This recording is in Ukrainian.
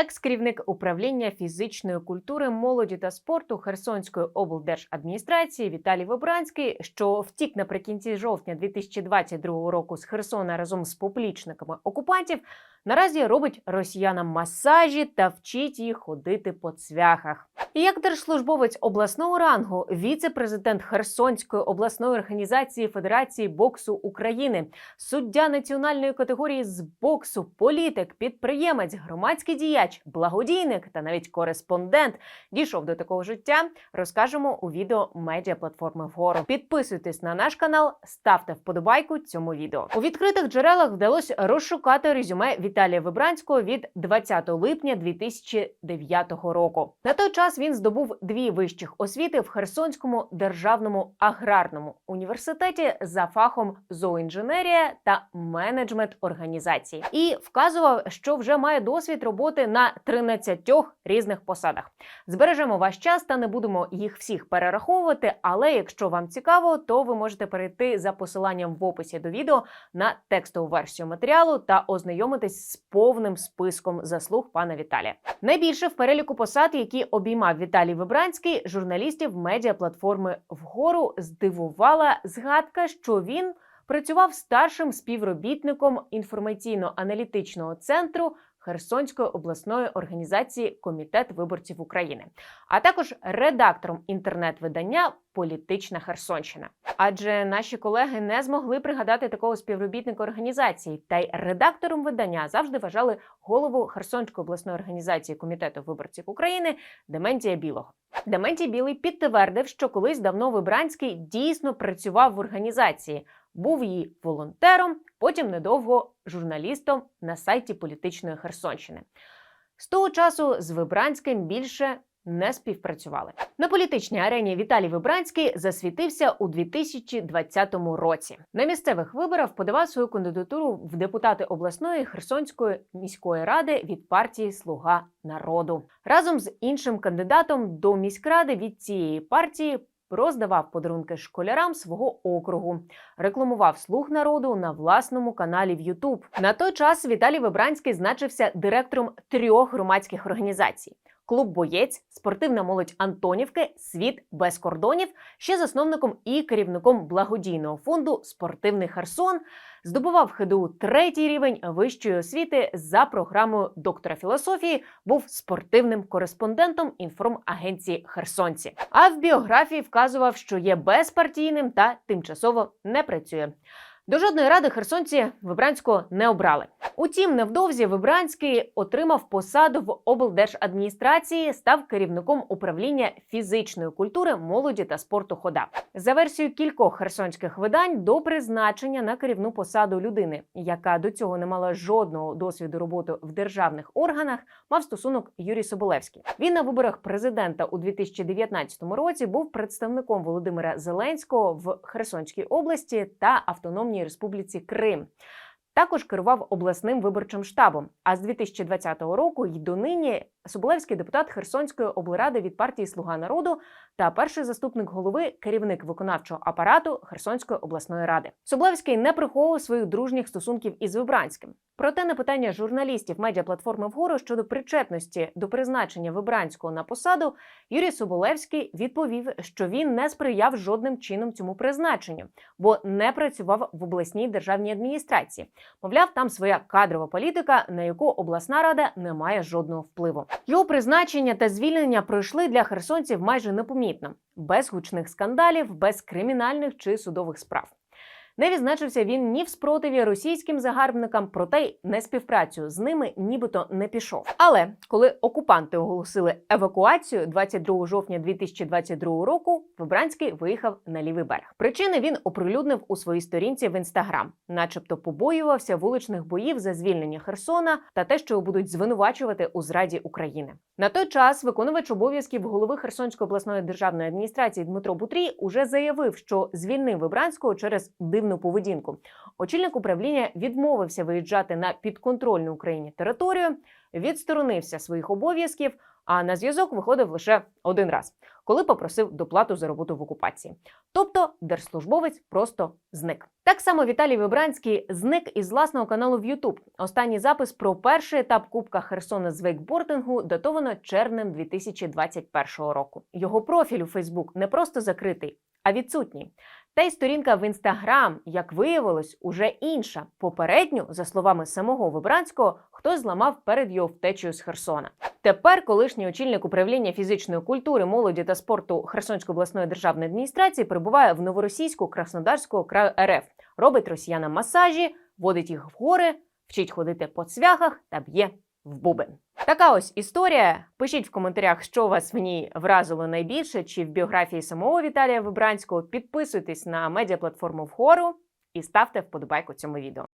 Екс-керівник управління фізичної культури, молоді та спорту Херсонської облдержадміністрації Віталій Вибранський, що втік наприкінці жовтня 2022 року з Херсона разом з поплічниками окупантів, наразі робить росіянам масажі та вчить їх ходити по цвяхах. І як держслужбовець обласного рангу, віце-президент Херсонської обласної організації Федерації боксу України, суддя національної категорії з боксу, політик, підприємець, громадський діяч, благодійник та навіть кореспондент дійшов до такого життя. Розкажемо у відео медіаплатформи вгору. Підписуйтесь на наш канал, ставте вподобайку цьому відео. У відкритих джерелах вдалося розшукати резюме Віталія Вибранського від 20 липня 2009 року. На той час він здобув дві вищих освіти в Херсонському державному аграрному університеті за фахом зооінженерія та менеджмент організації і вказував, що вже має досвід роботи на 13 різних посадах. Збережемо ваш час та не будемо їх всіх перераховувати. Але якщо вам цікаво, то ви можете перейти за посиланням в описі до відео на текстову версію матеріалу та ознайомитись з повним списком заслуг пана Віталія. Найбільше в переліку посад, які обіймав Віталій Вибранський, журналістів медіаплатформи вгору здивувала згадка, що він працював старшим співробітником інформаційно-аналітичного центру Херсонської обласної організації Комітет виборців України, а також редактором інтернет-видання Політична Херсонщина. Адже наші колеги не змогли пригадати такого співробітника організації, та й редактором видання завжди вважали голову Херсонської обласної організації Комітету виборців України Дементія Білого. Дементій Білий підтвердив, що колись давно Вибранський дійсно працював в організації, був її волонтером, потім недовго журналістом на сайті політичної Херсонщини. З того часу з Вибранським більше не співпрацювали. На політичній арені Віталій Вибранський засвітився у 2020 році. На місцевих виборах подавав свою кандидатуру в депутати обласної Херсонської міської ради від партії Слуга народу разом з іншим кандидатом до міськради від цієї партії. Роздавав подарунки школярам свого округу, рекламував слуг народу на власному каналі в Ютуб. На той час Віталій Вибранський значився директором трьох громадських організацій: клуб Боєць, спортивна молодь Антонівки, Світ без кордонів, ще засновником і керівником благодійного фонду Спортивний Херсон. Здобував ХДУ третій рівень вищої освіти за програмою доктора філософії, був спортивним кореспондентом інформагенції Херсонці. А в біографії вказував, що є безпартійним та тимчасово не працює. До жодної ради херсонці Вибранського не обрали. Утім, невдовзі Вибранський отримав посаду в облдержадміністрації, став керівником управління фізичної культури, молоді та спорту хода. За версією кількох херсонських видань до призначення на керівну посаду людини, яка до цього не мала жодного досвіду роботи в державних органах, мав стосунок Юрій Соболевський. Він на виборах президента у 2019 році був представником Володимира Зеленського в Херсонській області та автономній Республіці Крим. Також керував обласним виборчим штабом. А з 2020 року й донині Соболевський депутат Херсонської облради від партії Слуга народу та перший заступник голови, керівник виконавчого апарату Херсонської обласної ради. Соболевський не приховував своїх дружніх стосунків із Вибранським. Проте на питання журналістів медіаплатформи вгору щодо причетності до призначення Вибранського на посаду, Юрій Соболевський відповів, що він не сприяв жодним чином цьому призначенню, бо не працював в обласній державній адміністрації. Мовляв, там своя кадрова політика, на яку обласна рада не має жодного впливу. Його призначення та звільнення пройшли для херсонців майже непомітно, без гучних скандалів, без кримінальних чи судових справ. Не відзначився він ні в спротиві російським загарбникам, проте й не співпрацю з ними нібито не пішов. Але коли окупанти оголосили евакуацію 22 жовтня 2022 року, Вибранський виїхав на лівий берег. Причини він оприлюднив у своїй сторінці в інстаграм, начебто побоювався вуличних боїв за звільнення Херсона та те, що будуть звинувачувати у зраді України. На той час виконувач обов'язків голови Херсонської обласної державної адміністрації Дмитро Бутрій уже заявив, що звільнив Вибранського через дивну агресивну поведінку. Очільник управління відмовився виїжджати на підконтрольну Україні територію, відсторонився своїх обов'язків, а на зв'язок виходив лише один раз, коли попросив доплату за роботу в окупації. Тобто держслужбовець просто зник. Так само Віталій Вибранський зник із власного каналу в Ютуб. Останній запис про перший етап Кубка Херсона з вейкбордингу датовано червнем 2021 року. Його профіль у Фейсбук не просто закритий, а відсутній. Та й сторінка в інстаграм, як виявилось, уже інша. Попередню, за словами самого Вибранського, хтось зламав перед його втечею з Херсона. Тепер колишній очільник управління фізичної культури, молоді та спорту Херсонської обласної державної адміністрації перебуває в новоросійську Краснодарського краю РФ, робить росіянам масажі, водить їх в гори, вчить ходити по цвяхах та б'є в бубен. Така ось історія. Пишіть в коментарях, що вас в ній вразило найбільше, чи в біографії самого Віталія Вибранського. Підписуйтесь на медіаплатформу вхору і ставте вподобайку цьому відео.